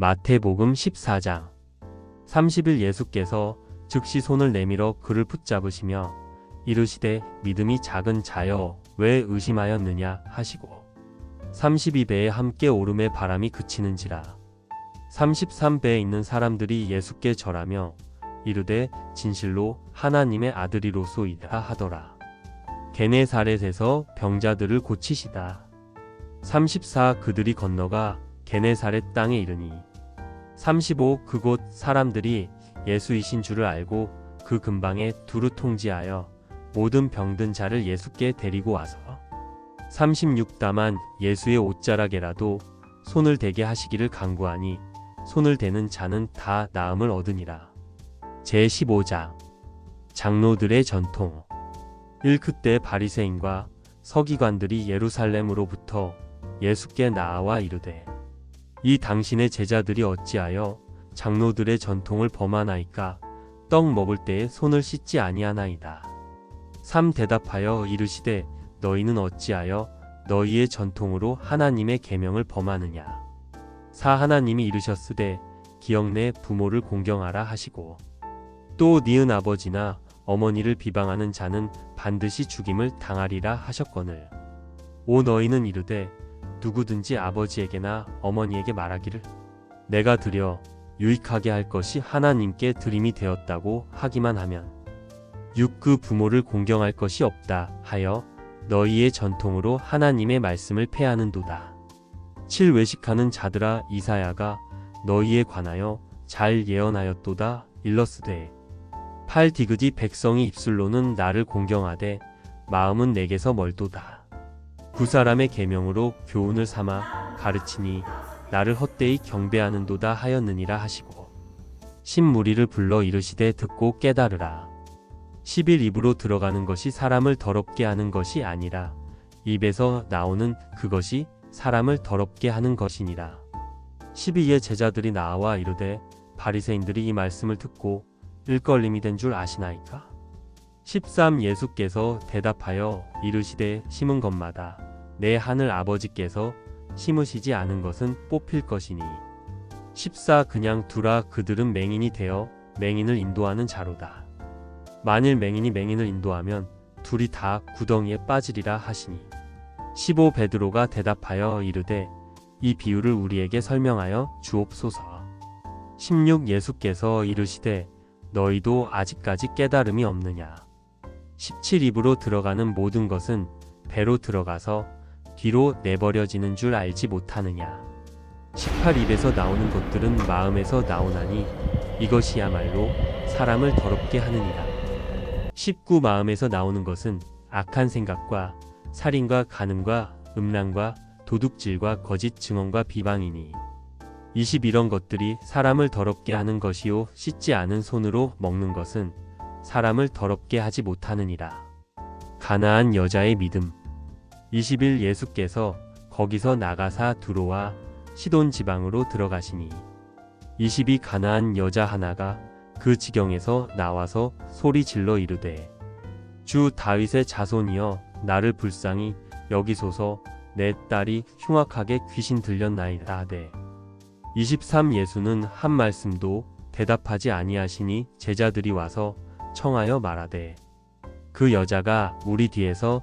마태복음 14장. 30일 예수께서 즉시 손을 내밀어 그를 붙잡으시며 이르시되 믿음이 작은 자여 왜 의심하였느냐 하시고 32배에 함께 오름에 바람이 그치는지라. 33배에 있는 사람들이 예수께 절하며 이르되 진실로 하나님의 아들이로소이다 하더라. 게네사렛에서 병자들을 고치시다. 34 그들이 건너가 게네사렛 땅에 이르니 35 그곳 사람들이 예수이신 줄을 알고 그 근방에 두루 통지하여 모든 병든 자를 예수께 데리고 와서 36 다만 예수의 옷자락에라도 손을 대게 하시기를 강구하니 손을 대는 자는 다 나음을 얻으니라. 제15장 장로들의 전통 1 그때 바리새인과 서기관들이 예루살렘으로부터 예수께 나아와 이르되 이 당신의 제자들이 어찌하여 장로들의 전통을 범하나이까? 떡 먹을 때에 손을 씻지 아니하나이다. 3 대답하여 이르시되 너희는 어찌하여 너희의 전통으로 하나님의 계명을 범하느냐? 4 하나님이 이르셨으되 기억 내 부모를 공경하라 하시고 또 니은 아버지나 어머니를 비방하는 자는 반드시 죽임을 당하리라 하셨거늘. 오 너희는 이르되 누구든지 아버지에게나 어머니에게 말하기를 내가 드려 유익하게 할 것이 하나님께 드림이 되었다고 하기만 하면 육그 부모를 공경할 것이 없다 하여 너희의 전통으로 하나님의 말씀을 패하는도다. 7 외식하는 자들아 이사야가 너희에 관하여 잘 예언하였도다 일러스되 8 디귿이 백성이 입술로는 나를 공경하되 마음은 내게서 멀도다. 구 사람의 계명으로 교훈을 삼아 가르치니 나를 헛되이 경배하는도다 하였느니라 하시고 신무리를 불러 이르시되 듣고 깨달으라. 10일 입으로 들어가는 것이 사람을 더럽게 하는 것이 아니라 입에서 나오는 그것이 사람을 더럽게 하는 것이니라. 12의 제자들이 나와 이르되 바리새인들이 이 말씀을 듣고 일걸림이 된 줄 아시나이까? 13 예수께서 대답하여 이르시되 심은 것마다 내 하늘 아버지께서 심으시지 않은 것은 뽑힐 것이니. 14 그냥 두라 그들은 맹인이 되어 맹인을 인도하는 자로다. 만일 맹인이 맹인을 인도하면 둘이 다 구덩이에 빠지리라 하시니. 15 베드로가 대답하여 이르되 이 비유를 우리에게 설명하여 주옵소서. 16 예수께서 이르시되 너희도 아직까지 깨달음이 없느냐. 17 입으로 들어가는 모든 것은 배로 들어가서 뒤로 내버려지는 줄 알지 못하느냐. 18 입에서 나오는 것들은 마음에서 나오나니 이것이야말로 사람을 더럽게 하느니라. 19 마음에서 나오는 것은 악한 생각과 살인과 간음과 음란과 도둑질과 거짓 증언과 비방이니 20 이런 것들이 사람을 더럽게 하는 것이요 씻지 않은 손으로 먹는 것은 사람을 더럽게 하지 못하느니라. 가나안 여자의 믿음 20일 예수께서 거기서 나가사 두로와 시돈 지방으로 들어가시니 22 가나안 여자 하나가 그 지경에서 나와서 소리 질러 이르되 주 다윗의 자손이여 나를 불쌍히 여기소서. 내 딸이 흉악하게 귀신 들렸나이다 하되 23 예수는 한 말씀도 대답하지 아니하시니 제자들이 와서 청하여 말하되 그 여자가 우리 뒤에서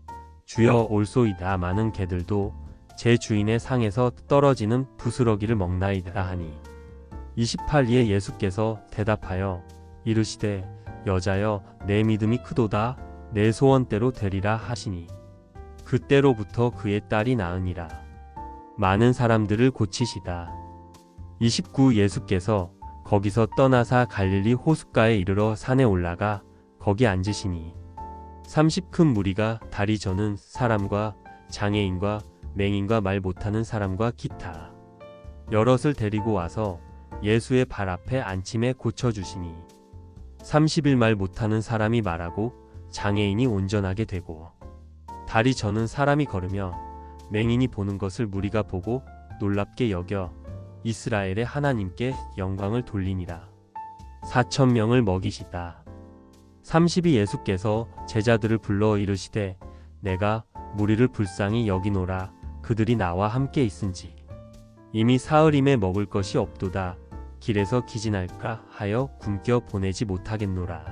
주여 올소이다 많은 개들도 제 주인의 상에서 떨어지는 부스러기를 먹나이다 하니. 28리에 예수께서 대답하여 이르시되 여자여 내 믿음이 크도다 내 소원대로 되리라 하시니. 그때로부터 그의 딸이 나으니라. 많은 사람들을 고치시다. 29 예수께서 거기서 떠나사 갈릴리 호숫가에 이르러 산에 올라가 거기 앉으시니 30큰 무리가 다리 저는 사람과 장애인과 맹인과 말 못하는 사람과 기타 여럿을 데리고 와서 예수의 발 앞에 앉힘에 고쳐주시니 30일 말 못하는 사람이 말하고 장애인이 온전하게 되고 다리 저는 사람이 걸으며 맹인이 보는 것을 무리가 보고 놀랍게 여겨 이스라엘의 하나님께 영광을 돌리니라. 4천 명을 먹이시다. 30이 예수께서 제자들을 불러 이르시되 내가 무리를 불쌍히 여기노라. 그들이 나와 함께 있은지. 이미 사흘임에 먹을 것이 없도다. 길에서 기진할까 하여 굶겨 보내지 못하겠노라.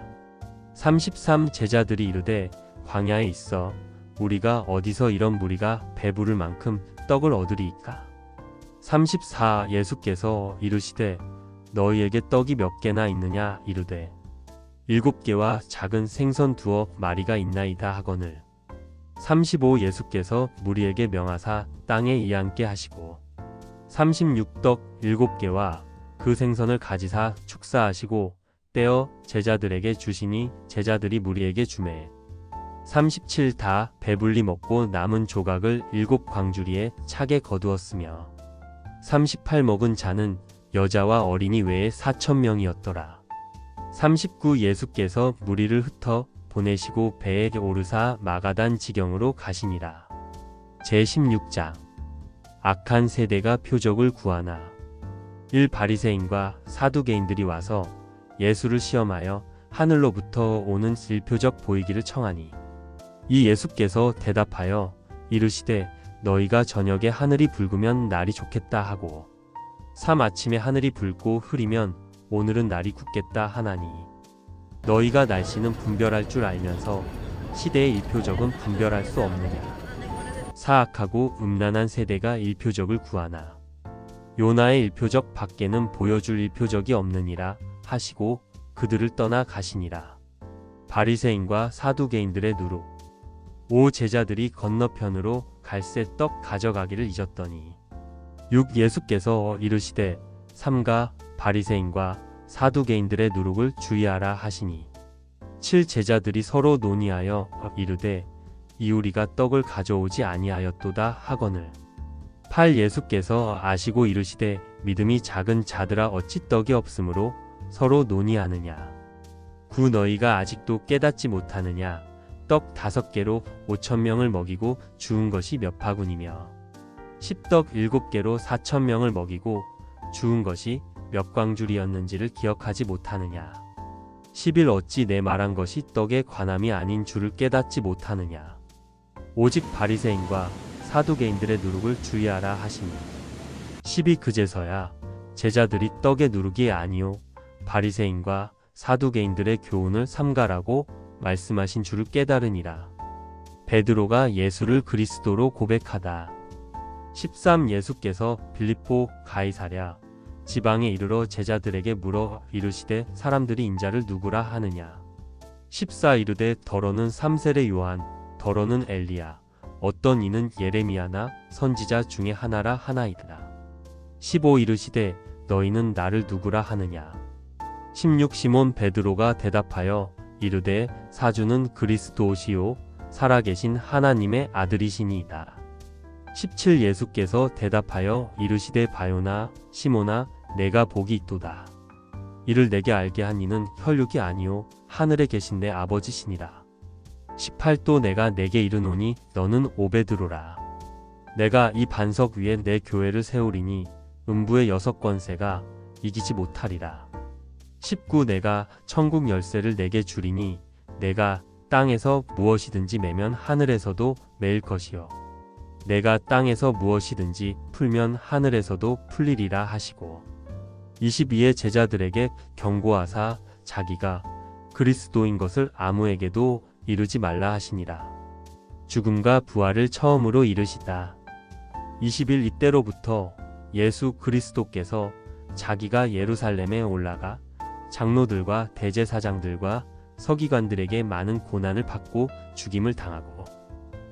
33 제자들이 이르되 광야에 있어. 우리가 어디서 이런 무리가 배부를 만큼 떡을 얻으리이까? 34 예수께서 이르시되 너희에게 떡이 몇 개나 있느냐? 이르되 일곱 개와 작은 생선 두어 마리가 있나이다 하거늘. 35 예수께서 무리에게 명하사 땅에 이앉게 하시고 36떡 일곱 개와 그 생선을 가지사 축사하시고 떼어 제자들에게 주시니 제자들이 무리에게 주매. 37 다 배불리 먹고 남은 조각을 일곱 광주리에 차게 거두었으며 38 먹은 자는 여자와 어린이 외에 4천 명이었더라 39 예수께서 무리를 흩어 보내시고 배에 오르사 마가단 지경으로 가시니라. 제16장 악한 세대가 표적을 구하나 일 바리새인과 사두개인들이 와서 예수를 시험하여 하늘로부터 오는 일표적 보이기를 청하니 이 예수께서 대답하여 이르시되 너희가 저녁에 하늘이 붉으면 날이 좋겠다 하고 삼 아침에 하늘이 붉고 흐리면 오늘은 날이 굳겠다 하나니 너희가 날씨는 분별할 줄 알면서 시대의 일표적은 분별할 수 없느냐. 사악하고 음란한 세대가 일표적을 구하나. 요나의 일표적 밖에는 보여줄 일표적이 없느니라 하시고 그들을 떠나 가시니라. 바리새인과 사두개인들의 누룩. 오 제자들이 건너편으로 갈새 떡 가져가기를 잊었더니 6 예수께서 이르시되 삼가 바리새인과 사두개인들의 누룩을 주의하라 하시니 칠 제자들이 서로 논의하여 이르되 이우리가 떡을 가져오지 아니하였도다 하거늘. 팔 예수께서 아시고 이르시되 믿음이 작은 자들아 어찌 떡이 없으므로 서로 논의하느냐? 구 너희가 아직도 깨닫지 못하느냐? 떡 다섯 개로 오천 명을 먹이고 주운 것이 몇 파군이며? 십떡 일곱 개로 사천 명을 먹이고 주운 것이 몇 광줄이었는지를 기억하지 못하느냐. 10일 어찌 내 말한 것이 떡에 관함이 아닌 줄을 깨닫지 못하느냐. 오직 바리새인과 사두개인들의 누룩을 주의하라 하시니. 10이 그제서야 제자들이 떡의 누룩이 아니요 바리새인과 사두개인들의 교훈을 삼가라고 말씀하신 줄을 깨달으니라. 베드로가 예수를 그리스도로 고백하다. 13 예수께서 빌립보 가이사랴 지방에 이르러 제자들에게 물어 이르시되 사람들이 인자를 누구라 하느냐? 14 이르되 더러는 삼세례 요한 더러는 엘리야 어떤 이는 예레미야나 선지자 중에 하나라 하나이더라. 15 이르시되 너희는 나를 누구라 하느냐? 16 시몬 베드로가 대답하여 이르되 사주는 그리스도시요 살아계신 하나님의 아들이시니이다 17 예수께서 대답하여 이르시되 바요나 시모나 내가 복이 있도다. 이를 내게 알게 한 이는 혈육이 아니요 하늘에 계신 내 아버지시니라. 18도 내가 내게 이르노니 너는 오베드로라. 내가 이 반석 위에 내 교회를 세우리니 음부의 여섯 권세가 이기지 못하리라. 19 내가 천국 열쇠를 내게 주리니 내가 땅에서 무엇이든지 매면 하늘에서도 매일 것이요. 내가 땅에서 무엇이든지 풀면 하늘에서도 풀리리라 하시고 22의 제자들에게 경고하사 자기가 그리스도인 것을 아무에게도 이르지 말라 하시니라. 죽음과 부활을 처음으로 이르시다. 20일 이때로부터 예수 그리스도께서 자기가 예루살렘에 올라가 장로들과 대제사장들과 서기관들에게 많은 고난을 받고 죽임을 당하고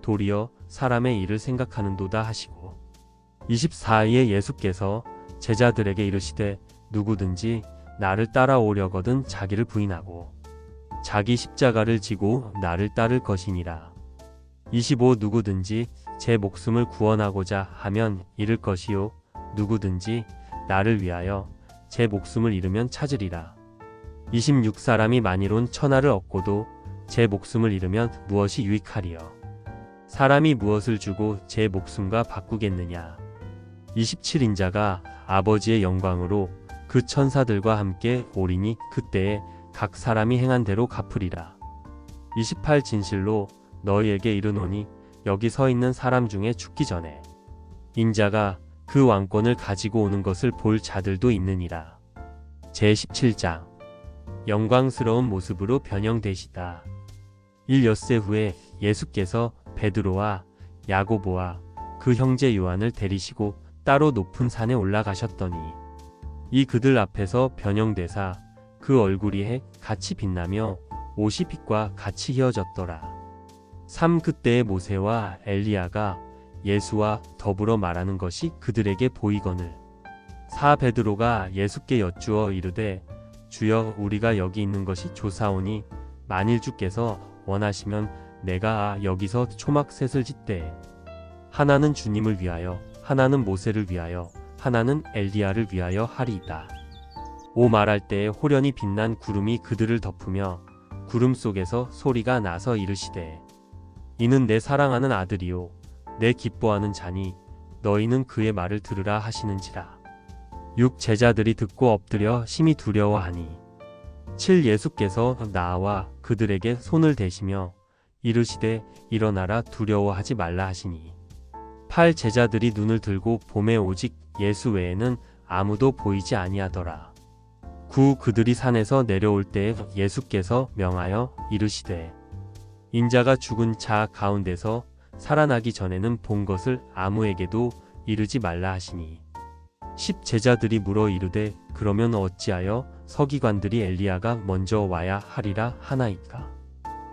도리어 사람의 일을 생각하는도다 하시고 24일에 예수께서 제자들에게 이르시되 누구든지 나를 따라오려거든 자기를 부인하고 자기 십자가를 지고 나를 따를 것이니라. 25 누구든지 제 목숨을 구원하고자 하면 잃을 것이요 누구든지 나를 위하여 제 목숨을 잃으면 찾으리라. 26 사람이 만일온 천하를 얻고도 제 목숨을 잃으면 무엇이 유익하리요? 사람이 무엇을 주고 제 목숨과 바꾸겠느냐? 27인자가 아버지의 영광으로 그 천사들과 함께 오리니 그때에 각 사람이 행한 대로 갚으리라. 28 진실로 너희에게 이르노니 여기 서 있는 사람 중에 죽기 전에 인자가 그 왕권을 가지고 오는 것을 볼 자들도 있느니라. 제 17장 영광스러운 모습으로 변형되시다. 1엿새 후에 예수께서 베드로와 야고보와 그 형제 요한을 데리시고 따로 높은 산에 올라가셨더니 이 그들 앞에서 변형되사 그 얼굴이 해 같이 빛나며 옷이 빛과 같이 휘어졌더라. 3 그때의 모세와 엘리야가 예수와 더불어 말하는 것이 그들에게 보이거늘 4 베드로가 예수께 여쭈어 이르되 주여 우리가 여기 있는 것이 조사오니 만일 주께서 원하시면 내가 여기서 초막셋을 짓되 하나는 주님을 위하여 하나는 모세를 위하여 하나는 엘리야를 위하여 하리이다. 오 말할 때에 호련히 빛난 구름이 그들을 덮으며 구름 속에서 소리가 나서 이르시되 이는 내 사랑하는 아들이요 내 기뻐하는 자니 너희는 그의 말을 들으라 하시는지라. 6 제자들이 듣고 엎드려 심히 두려워하니 7 예수께서 나와 그들에게 손을 대시며 이르시되 일어나라 두려워하지 말라 하시니. 8 제자들이 눈을 들고 봄에 오직 예수 외에는 아무도 보이지 아니하더라. 9 그들이 산에서 내려올 때에 예수께서 명하여 이르시되 인자가 죽은 자 가운데서 살아나기 전에는 본 것을 아무에게도 이르지 말라 하시니. 10 제자들이 물어 이르되 그러면 어찌하여 서기관들이 엘리야가 먼저 와야 하리라 하나이까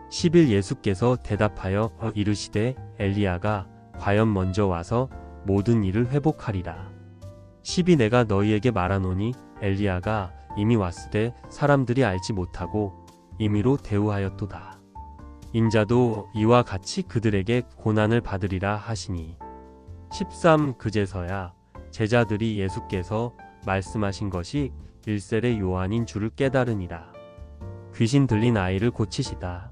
11 예수께서 대답하여 이르시되 엘리야가 과연 먼저 와서 모든 일을 회복하리라 12 내가 너희에게 말하노니 엘리야가 이미 왔으되 사람들이 알지 못하고 임의로 대우하였도다 인자도 이와 같이 그들에게 고난을 받으리라 하시니 13 그제서야 제자들이 예수께서 말씀하신 것이 일셀의 요한인 줄을 깨달으니라. 귀신 들린 아이를 고치시다.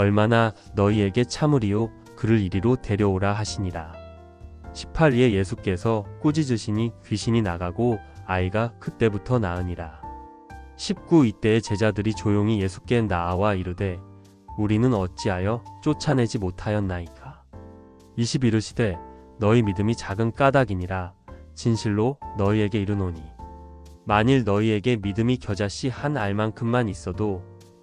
얼마나 너희에게 참으리요? 그를 이리로 데려오라 하시니라. 18리에 예수께서 꾸짖으시니 귀신이 나가고 아이가 그때부터 나으니라. 19 이때의 제자들이 조용히 예수께 나아와 이르되 우리는 어찌하여 쫓아내지 못하였나이까? 20 이르시되 너희 믿음이 작은 까닭이니라. 진실로 너희에게 이르노니. 만일 너희에게 믿음이 겨자씨 한 알만큼만 있어도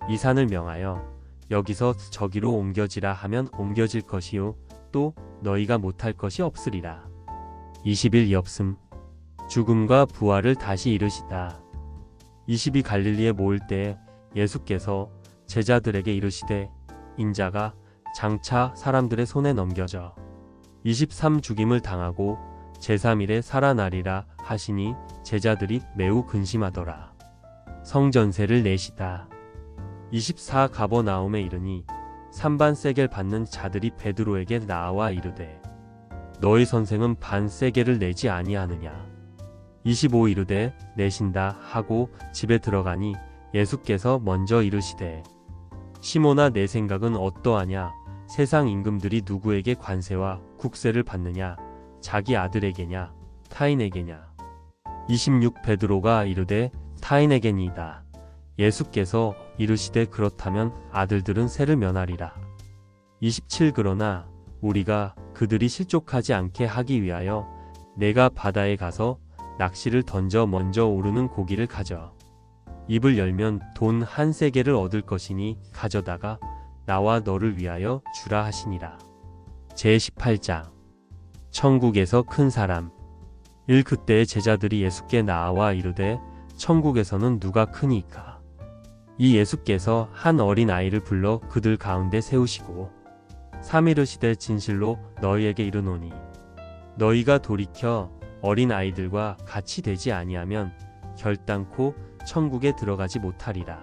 이 산을 명하여 여기서 저기로 옮겨지라 하면 옮겨질 것이요 또 너희가 못할 것이 없으리라 20일 이없음 죽음과 부활을 다시 이르시다 20이 갈릴리에 모일 때 예수께서 제자들에게 이르시되 인자가 장차 사람들의 손에 넘겨져 23 죽임을 당하고 제3일에 살아나리라 하시니 제자들이 매우 근심하더라. 성전세를 내시다. 24 가버나움에 이르니 삼반 세겔 받는 자들이 베드로에게 나와 이르되 너희 선생은 반 세겔을 내지 아니하느냐? 25 이르되 내신다 하고 집에 들어가니 예수께서 먼저 이르시되 시모나 내 생각은 어떠하냐? 세상 임금들이 누구에게 관세와 국세를 받느냐? 자기 아들에게냐? 타인에게냐? 26 베드로가 이르되 타인에게니이다. 예수께서 이르시되 그렇다면 아들들은 세를 면하리라. 27 그러나 우리가 그들이 실족하지 않게 하기 위하여 내가 바다에 가서 낚시를 던져 먼저 오르는 고기를 가져 입을 열면 돈 한 세계를 얻을 것이니 가져다가 나와 너를 위하여 주라 하시니라. 제 18장 천국에서 큰 사람 1 그때의 제자들이 예수께 나와 이르되 천국에서는 누가 크니까 이 예수께서 한 어린 아이를 불러 그들 가운데 세우시고 3 이르시되 진실로 너희에게 이르노니 너희가 돌이켜 어린 아이들과 같이 되지 아니하면 결단코 천국에 들어가지 못하리라.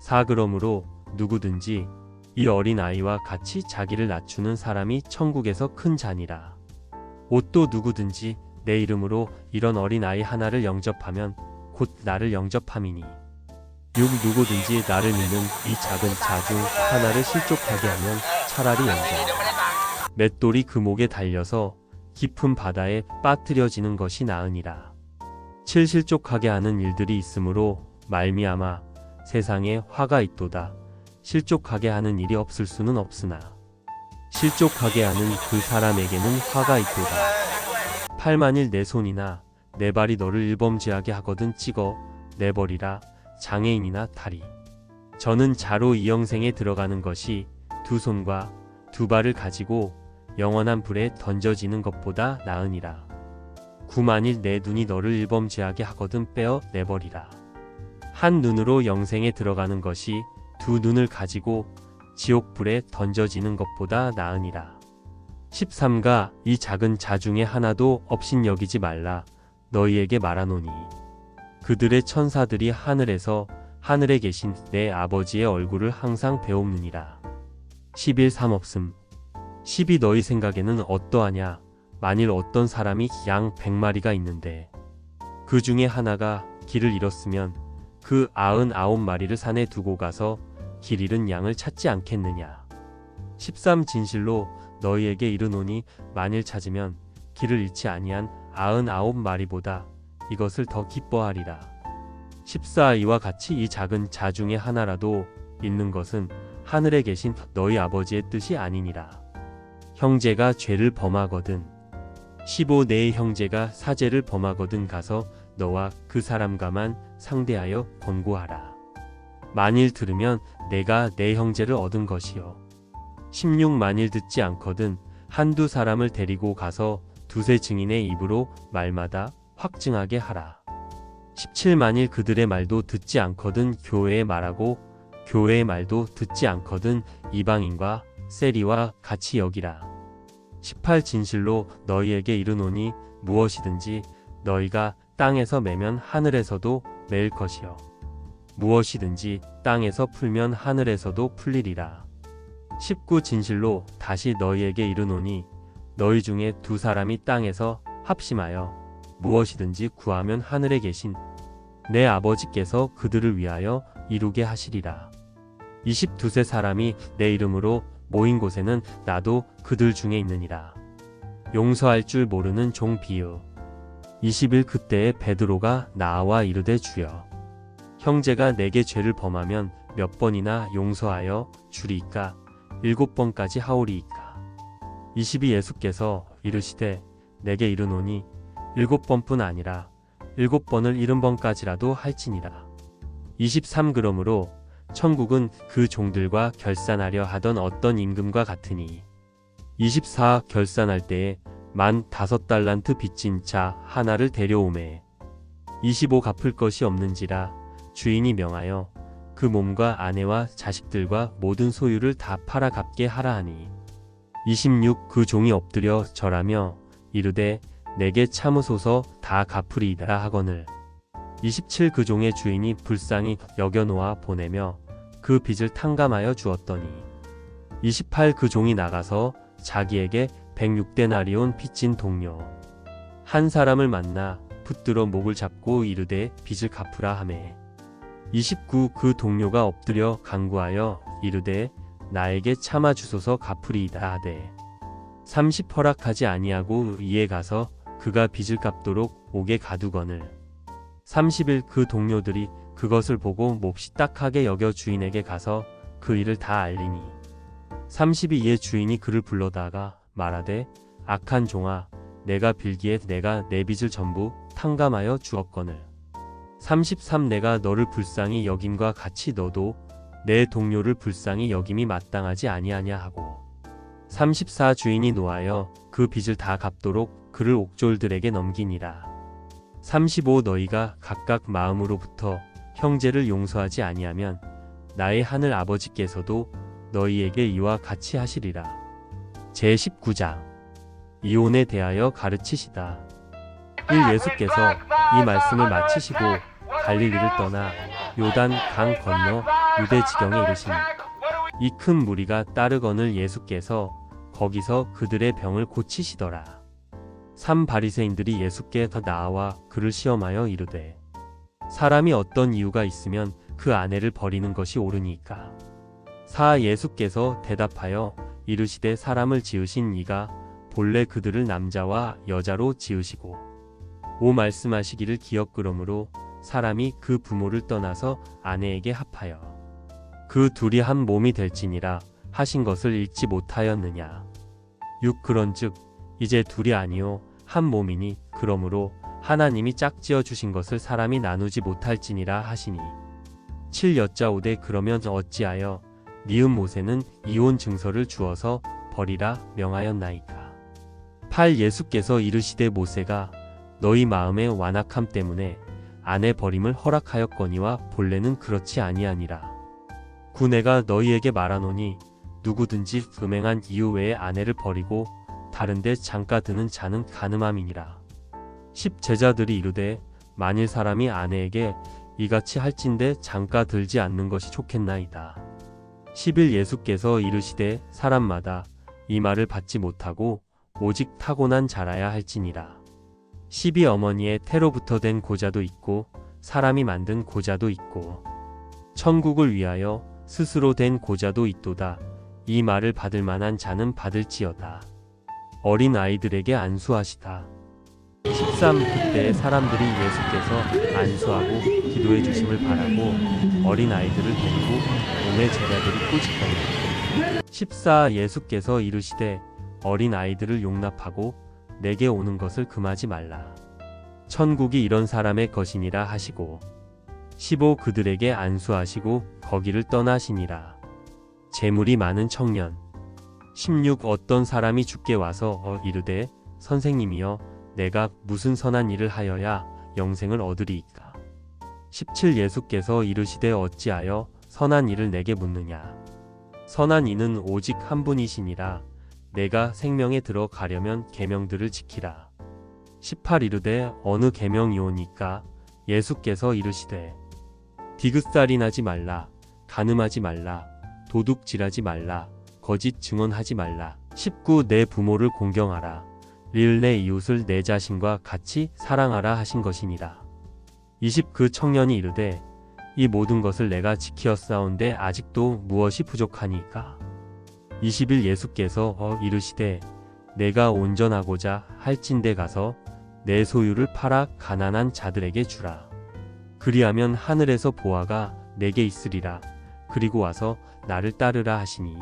4 그러므로 누구든지 이 어린 아이와 같이 자기를 낮추는 사람이 천국에서 큰 자니라. 옷도 누구든지 내 이름으로 이런 어린 아이 하나를 영접하면 곧 나를 영접함이니. 6 누구든지 나를 믿는 이 작은 자중 하나를 실족하게 하면 차라리 영접. 맷돌이 그 목에 달려서 깊은 바다에 빠뜨려지는 것이 나으니라. 7 실족하게 하는 일들이 있으므로 말미암아 세상에 화가 있도다. 실족하게 하는 일이 없을 수는 없으나 실족하게 하는 그 사람에게는 화가 있도다. 팔만일 내 손이나 내 발이 너를 일범죄하게 하거든 찍어 내버리라 장애인이나 다리. 저는 자로 이 영생에 들어가는 것이 두 손과 두 발을 가지고 영원한 불에 던져지는 것보다 나으니라. 구만일 내 눈이 너를 일범죄하게 하거든 빼어 내버리라. 한 눈으로 영생에 들어가는 것이 두 눈을 가지고 지옥불에 던져지는 것보다 나으니라. 13가 이 작은 자 중에 하나도 없인 여기지 말라 너희에게 말하노니 그들의 천사들이 하늘에서 하늘에 계신 내 아버지의 얼굴을 항상 배옵느니라. 11 삼없음 10이 너희 생각에는 어떠하냐 만일 어떤 사람이 양 100마리가 있는데 그 중에 하나가 길을 잃었으면 그 아흔 아홉 마리를 산에 두고 가서 길 잃은 양을 찾지 않겠느냐. 13 진실로 너희에게 이르노니 만일 찾으면 길을 잃지 아니한 아흔 아홉 마리보다 이것을 더 기뻐하리라. 14 이와 같이 이 작은 자 중에 하나라도 잃는 것은 하늘에 계신 너희 아버지의 뜻이 아니니라. 형제가 죄를 범하거든 15 내의 형제가 사죄를 범하거든 가서 너와 그 사람과만 상대하여 권고하라. 만일 들으면 내가 내 형제를 얻은 것이요. 16 만일 듣지 않거든 한두 사람을 데리고 가서 두세 증인의 입으로 말마다 확증하게 하라. 17 만일 그들의 말도 듣지 않거든 교회의 말하고 교회의 말도 듣지 않거든 이방인과 세리와 같이 여기라. 18 진실로 너희에게 이르노니 무엇이든지 너희가 땅에서 매면 하늘에서도 매일 것이요. 무엇이든지 땅에서 풀면 하늘에서도 풀리리라. 19 진실로 다시 너희에게 이르노니 너희 중에 두 사람이 땅에서 합심하여 무엇이든지 구하면 하늘에 계신 내 아버지께서 그들을 위하여 이루게 하시리라. 22세 사람이 내 이름으로 모인 곳에는 나도 그들 중에 있느니라. 용서할 줄 모르는 종 비유. 20일 그때에 베드로가 나와 이르되 주여. 형제가 내게 죄를 범하면 몇 번이나 용서하여 주리이까 일곱 번까지 하오리이까. 22 예수께서 이르시되 내게 이르노니 일곱 번뿐 아니라 일곱 번을 일흔 번까지라도 할지니라. 23 그러므로 천국은 그 종들과 결산하려 하던 어떤 임금과 같으니 24 결산할 때에 만 다섯 달란트 빚진 자 하나를 데려오매 25 갚을 것이 없는지라 주인이 명하여 그 몸과 아내와 자식들과 모든 소유를 다 팔아 갚게 하라 하니 26 그 종이 엎드려 절하며 이르되 내게 참으소서 다 갚으리이다 하거늘. 27 그 종의 주인이 불쌍히 여겨 놓아 보내며 그 빚을 탕감하여 주었더니 28 그 종이 나가서 자기에게 106데나리온 빚진 동료 한 사람을 만나 붙들어 목을 잡고 이르되 빚을 갚으라 하매 29 그 동료가 엎드려 간구하여 이르되 나에게 참아 주소서 갚으리이다 하되 30 허락하지 아니하고 이에 가서 그가 빚을 갚도록 옥에 가두거늘. 30일 그 동료들이 그것을 보고 몹시 딱하게 여겨 주인에게 가서 그 일을 다 알리니. 32의 주인이 그를 불러다가 말하되 악한 종아 내가 빌기에 내가 내 빚을 전부 탕감하여 주었거늘. 33 내가 너를 불쌍히 여김과 같이 너도 내 동료를 불쌍히 여김이 마땅하지 아니하냐 하고. 34 주인이 노하여 그 빚을 다 갚도록 그를 옥졸들에게 넘기니라. 35 너희가 각각 마음으로부터 형제를 용서하지 아니하면 나의 하늘 아버지께서도 너희에게 이와 같이 하시리라. 제 19장. 이혼에 대하여 가르치시다. 1 예수께서 이 말씀을 마치시고 갈릴리를 떠나 요단 강 건너 유대 지경에 이르시니 이 큰 무리가 따르거늘 예수께서 거기서 그들의 병을 고치시더라. 삼 바리새인들이 예수께 더 나아와 그를 시험하여 이르되 사람이 어떤 이유가 있으면 그 아내를 버리는 것이 옳으니까 사 예수께서 대답하여 이르시되 사람을 지으신 이가 본래 그들을 남자와 여자로 지으시고 오 말씀하시기를 기억그러므로 사람이 그 부모를 떠나서 아내에게 합하여 그 둘이 한 몸이 될지니라 하신 것을 읽지 못하였느냐. 6 그런즉 이제 둘이 아니요 한 몸이니 그러므로 하나님이 짝지어 주신 것을 사람이 나누지 못할지니라 하시니. 7 여짜오되 그러면 어찌하여 니은 모세는 이혼 증서를 주어서 버리라 명하였나이까? 8 예수께서 이르시되 모세가 너희 마음의 완악함 때문에 아내 버림을 허락하였거니와 본래는 그렇지 아니하니라. 구 내가 너희에게 말하노니 누구든지 음행한 이유 외에 아내를 버리고 다른데 장가 드는 자는 가늠함이니라. 10 제자들이 이르되 만일 사람이 아내에게 이같이 할진대 장가 들지 않는 것이 좋겠나이다. 11 예수께서 이르시되 사람마다 이 말을 받지 못하고 오직 타고난 자라야 할지니라. 12 어머니의 태로부터 된 고자도 있고 사람이 만든 고자도 있고 천국을 위하여 스스로 된 고자도 있도다. 이 말을 받을 만한 자는 받을지어다. 어린 아이들에게 안수하시다. 13 그때 사람들이 예수께서 안수하고 기도해 주심을 바라고 어린 아이들을 데리고 몸에 제자들이 꾸짖거니 14 예수께서 이르시되 어린 아이들을 용납하고 내게 오는 것을 금하지 말라. 천국이 이런 사람의 것이니라 하시고 15 그들에게 안수하시고 거기를 떠나시니라. 재물이 많은 청년 16 어떤 사람이 죽게 와서 어 이르되 선생님이여 내가 무슨 선한 일을 하여야 영생을 얻으리이까? 17 예수께서 이르시되 어찌하여 선한 일을 내게 묻느냐? 선한 이는 오직 한 분이시니라. 내가 생명에 들어가려면 계명들을 지키라. 18 이르되 어느 계명이오니까? 예수께서 이르시되 디귿살인하지 말라 간음하지 말라 도둑질하지 말라 거짓 증언하지 말라. 19 내 부모를 공경하라. 릴내 이웃을 내 자신과 같이 사랑하라 하신 것이니라. 20 그 청년이 이르되 이 모든 것을 내가 지키었사온데 아직도 무엇이 부족하니까? 21 예수께서 어 이르시되 내가 온전하고자 할진대 가서 내 소유를 팔아 가난한 자들에게 주라. 그리하면 하늘에서 보아가 내게 있으리라. 그리고 와서 나를 따르라 하시니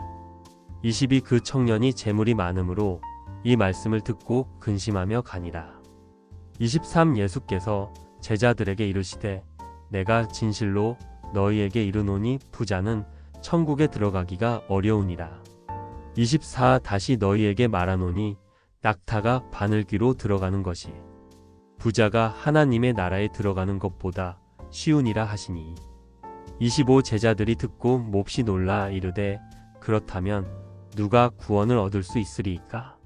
22 그 청년이 재물이 많으므로 이 말씀을 듣고 근심하며 가니라. 23 예수께서 제자들에게 이르시되 내가 진실로 너희에게 이르노니 부자는 천국에 들어가기가 어려우니라. 24 다시 너희에게 말하노니 낙타가 바늘귀로 들어가는 것이 부자가 하나님의 나라에 들어가는 것보다 쉬우니라 하시니. 25 제자들이 듣고 몹시 놀라 이르되 그렇다면 누가 구원을 얻을 수 있으리이까